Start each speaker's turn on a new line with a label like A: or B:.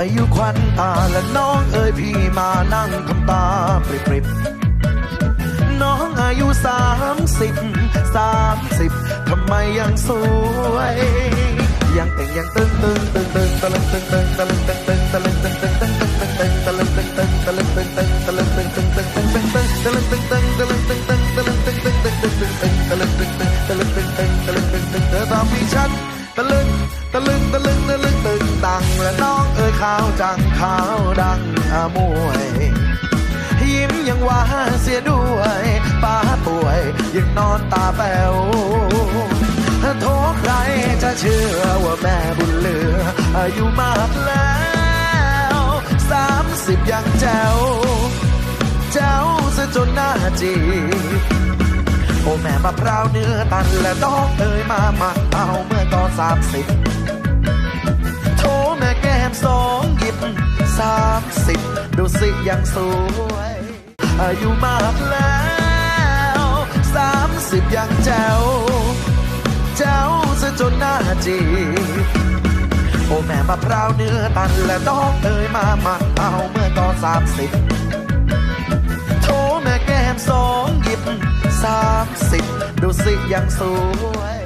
A: อายุควันตาและน้องเอ๋ยพี่มานั่งทำตาปริบปริบน้องอายุสามสิบสามสิบทำไมยังสวย ยังต่งยังตึงตึงตึงตึงตะลึงตึงตึงตะลึงตึงตึงตะลึงตึงตึงตึงตึงตึงตึงตะลึงตึงตึงตะลึงตึงตึงตะลึงตึงตึงตึงตึงตึงตึงตะลึงตึงตึงตะลึงตึงตึงตะลึงตึงตึงตึงตึงตึงตึงตะลึงตึงตึงตะลึงตึงตึงตะลึงตึงตึงเธอทำให้ฉันตะลึง ขาวจังขาวดังอามวย ยิ้มยังหวานเสียด้วยป้าป่วยยังนอนตาแป๋วโทษใครจะเชื่อว่าแม่บุญเหลือ อายุมากแล้วสามสิบยังแจ๋วแจ๋วซะจนหน้าจีโอ้แม่มะพร้าวเนื้อตันและน้องเอ๋ยมามาเอาเมื่อตอนสามสิบ ดูสิยังสวย อายุมากแล้วสามสิบยังแจ๋วแจ๋วซะจนหน้าจีโอ้แม่มะพร้าวเนื้อตันและน้องเอ๋ยมามาเอาเมื่อตอนสามสิบโทแม่แก้มสองหยิบสามสิบดูสิยังสวย